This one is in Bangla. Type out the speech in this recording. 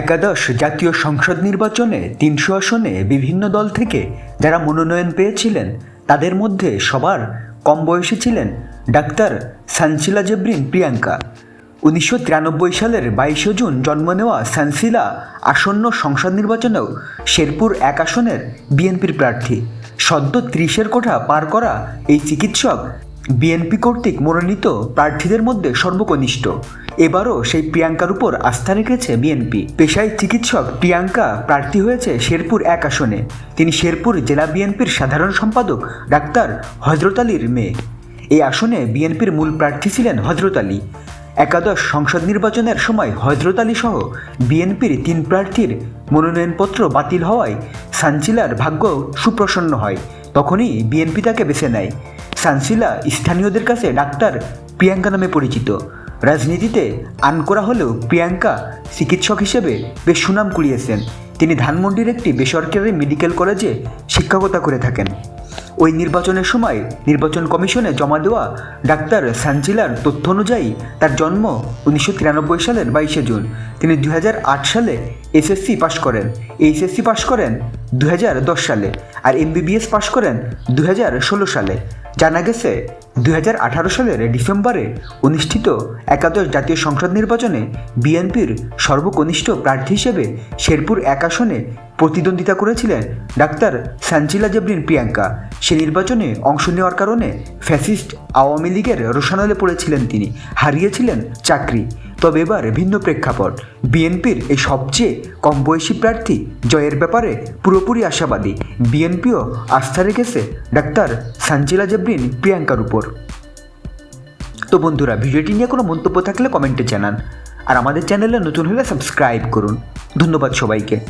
একাদশ জাতীয় সংসদ নির্বাচনে তিনশো আসনে বিভিন্ন দল থেকে যারা মনোনয়ন পেয়েছিলেন, তাদের মধ্যে সবার কম বয়সী ছিলেন ডাক্তার সানসিলা জেব্রিন প্রিয়াঙ্কা। উনিশশো তিরানব্বই সালের বাইশে জুন জন্ম নেওয়া সানসিলা আসন্ন সংসদ নির্বাচনেও শেরপুর এক আসনের বিএনপির প্রার্থী। সদ্য ত্রিশের কোঠা পার করা এই চিকিৎসক বিএনপি কর্তৃক মনোনীত প্রার্থীদের মধ্যে সর্বকনিষ্ঠ। এবারও সেই প্রিয়াঙ্কার উপর আস্থা রেখেছে বিএনপি পেশায় চিকিৎসক প্রিয়াঙ্কা প্রার্থী হয়েছে শেরপুর এক আসনে। তিনি শেরপুর জেলা বিএনপির সাধারণ সম্পাদক ডাক্তার হজরত আলীর মেয়ে। এই আসনে বিএনপির মূল প্রার্থী ছিলেন হজরত আলী। একাদশ সংসদ নির্বাচনের সময় হজরত আলী সহ বিএনপির তিন প্রার্থীর মনোনয়নপত্র বাতিল হওয়ায় সানচিলার ভাগ্য সুপ্রসন্ন হয়। তখনই বিএনপি তাকে বেছে নেয়। সানসিলা স্থানীয়দের কাছে ডাক্তার প্রিয়াঙ্কা নামে পরিচিত। রাজনীতিতে আন করা হলেও প্রিয়াঙ্কা চিকিৎসক হিসেবে বেশ সুনাম কুড়িয়েছেন। তিনি ধানমন্ডির একটি বেসরকারি মেডিকেল কলেজে শিক্ষকতা করে থাকেন। ওই নির্বাচনের সময় নির্বাচন কমিশনে জমা দেওয়া ডাক্তার সানজিলার তথ্য অনুযায়ী তার জন্ম উনিশশো তিরানব্বই সালের বাইশে জুন। তিনি দু হাজার আট সালে এসএসসি পাশ করেন। এইচএসসি পাশ করেন দু হাজার দশ সালে আর এমবিবিএস পাশ করেন দু হাজার ষোলো সালে। জানা গেছে দু হাজার আঠারো সালের ডিসেম্বরে অনুষ্ঠিত একাদশ জাতীয় সংসদ নির্বাচনে বিএনপির সর্বকনিষ্ঠ প্রার্থী হিসেবে শেরপুর এক আসনে প্রতিদ্বন্দ্বিতা করেছিলেন ডাক্তার সানচিলা জেবরিন প্রিয়াঙ্কা। সে নির্বাচনে অংশ নেওয়ার কারণে ফ্যাসিস্ট আওয়ামী লীগের রোশানলে পড়েছিলেন তিনি। হারিয়েছিলেন চাকরি। তবে এবার ভিন্ন প্রেক্ষাপট। বিএনপির এই সবচেয়ে কম বয়সী প্রার্থী জয়ের ব্যাপারে পুরোপুরি আশাবাদী। বিএনপিও আস্থা রেখেছে ডাক্তার সানচিলা জেবরিন প্রিয়াঙ্কার উপর। তো বন্ধুরা, ভিডিওটি নিয়ে কোনো মন্তব্য থাকলে কমেন্টে জানান। আর আমাদের চ্যানেলে নতুন হলে সাবস্ক্রাইব করুন। ধন্যবাদ সবাইকে।